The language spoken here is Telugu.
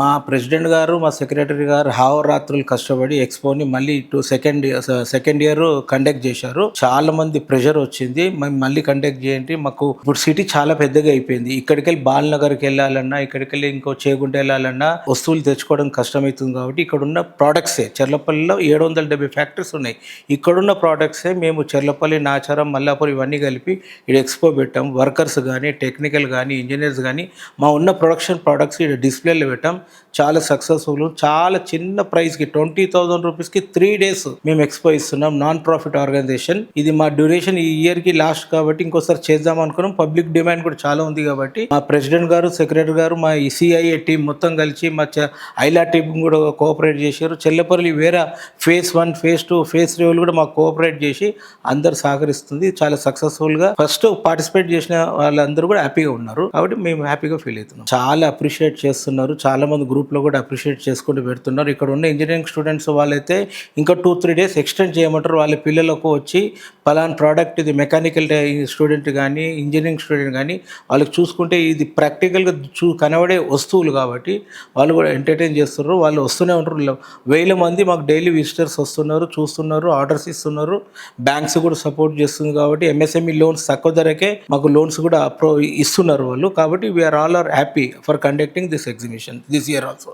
మా ప్రెసిడెంట్ గారు మా సెక్రటరీ గారు రాత్రులు కష్టపడి ఎక్స్పోని మళ్ళీ two second second year conduct చేశారు. చాలా మంది ప్రెషర్ వచ్చింది. మేము మళ్ళీ కండక్ట్ చేయండి. మాకు ఇప్పుడు సిటీ చాలా పెద్దగా అయిపోయింది. ఇక్కడికి వెళ్ళి బాలనగర్కి వెళ్ళాలన్నా ఇక్కడికి వెళ్ళి ఇంకో చేగుంట వెళ్ళాలన్నా వస్తువులు తెచ్చుకోవడం కష్టమవుతుంది కాబట్టి ఇక్కడ ఉన్న ప్రోడక్ట్సే చెర్లపల్లిలో ఏడు వందల డెబ్బై ఫ్యాక్టరీస్ ఉన్నాయి. ఇక్కడున్న ప్రోడక్ట్సే మేము చెర్లపల్లి నాచారం మల్లాపూర్ ఇవన్నీ కలిపి ఇక్కడ ఎక్స్పో పెట్టాం. వర్కర్స్ కానీ టెక్నికల్ కానీ ఇంజనీర్స్ కానీ మా ఉన్న ప్రొడక్షన్ ప్రోడక్ట్స్ ఇక్కడ డిస్ప్లేలో పెట్టాం. చాలా సక్సెస్ఫుల్ చాలా చిన్న ప్రైస్కి ట్వంటీ థౌసండ్ రూపీస్కి త్రీ డేస్ మేము ఎక్స్పో ఇస్తున్నాం నాన్ ప్రాఫిట్ ఆర్గనైజేషన్ ఇది మా డ్యూరేషన్ ఈ ఇయర్కి లాస్ట్ కాబట్టి ఇంకోసారి చేద్దాం అనుకున్నాం. పబ్లిక్ డిమాండ్ కూడా చాలా ఉంది కాబట్టి మా ప్రెసిడెంట్ గారు సెక్రటరీ గారు మా ఈసీఐఏ టీం మొత్తం కలిసి మా చ- ఐలా టీం కూడా కోఆపరేట్ చేశారు. చెల్లపల్లి వేరే phase one phase two phase three కూడా మాకు కోఆపరేట్ చేసి అందరు సహకరిస్తుంది. చాలా సక్సెస్ఫుల్గా ఫస్ట్ పార్టిసిపేట్ చేసిన వాళ్ళందరూ కూడా హ్యాపీగా ఉన్నారు. కాబట్టి మేము హ్యాపీగా ఫీల్ అవుతున్నాం. చాలా అప్రిషియేట్ చేస్తున్నారు. చాలా చాలామంది గ్రూప్లో కూడా అప్రిషియేట్ చేసుకుంటూ పెడుతున్నారు. ఇక్కడ ఉన్న ఇంజనీరింగ్ స్టూడెంట్స్ వాళ్ళైతే ఇంకా టూ త్రీ డేస్ ఎక్స్టెండ్ చేయమంటారు. వాళ్ళ పిల్లలకు వచ్చి పలానా ప్రోడక్ట్ ఇది మెకానికల్ స్టూడెంట్ కానీ ఇంజనీరింగ్ స్టూడెంట్ కానీ వాళ్ళకి చూసుకుంటే ఇది ప్రాక్టికల్గా చూ కనబడే వస్తువులు కాబట్టి వాళ్ళు కూడా ఎంటర్టైన్ చేస్తున్నారు. వాళ్ళు వస్తూనే ఉంటారు. వేల మంది మాకు డైలీ విజిటర్స్ వస్తున్నారు చూస్తున్నారు ఆర్డర్స్ ఇస్తున్నారు. బ్యాంక్స్ కూడా సపోర్ట్ చేస్తుంది కాబట్టి ఎంఎస్ఎంఈ లోన్స్ తక్కువ ధరకే మాకు లోన్స్ కూడా అప్రో ఇస్తున్నారు వాళ్ళు. కాబట్టి we are all are happy for conducting this exhibition this year also